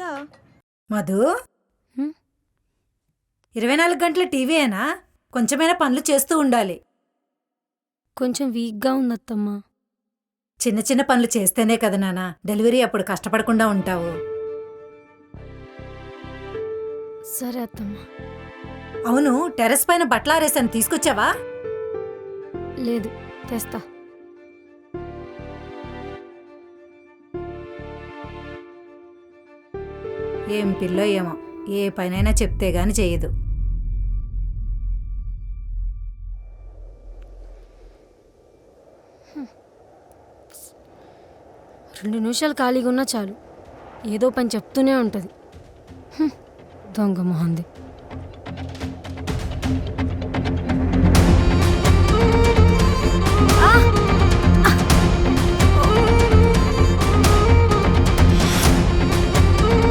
నార్మల్గా మధు? ఇరవై నాలుగు గంటల టీవీయేనా? కొంచెమైనా పనులు చేస్తూ ఉండాలి. కొంచెం వీక్గా ఉంది అత్తమ్మ చిన్న చిన్న పనులు చేస్తేనే కదా నాన్న డెలివరీ అప్పుడు కష్టపడకుండా ఉంటావు. సరే అత్తమ్మ. అవును టెర్రస్ పైన బట్టలారేసాను తీసుకొచ్చావా? లేదు తెస్తా. ఏం పిల్లో ఏమో ఏ పనైనా చెప్తే గాని చేయదు. రెండు నిమిషాలు ఖాళీగా ఉన్నా చాలు. ఏదో పని చెప్తూనే ఉంటుంది. దొంగ మొహంది.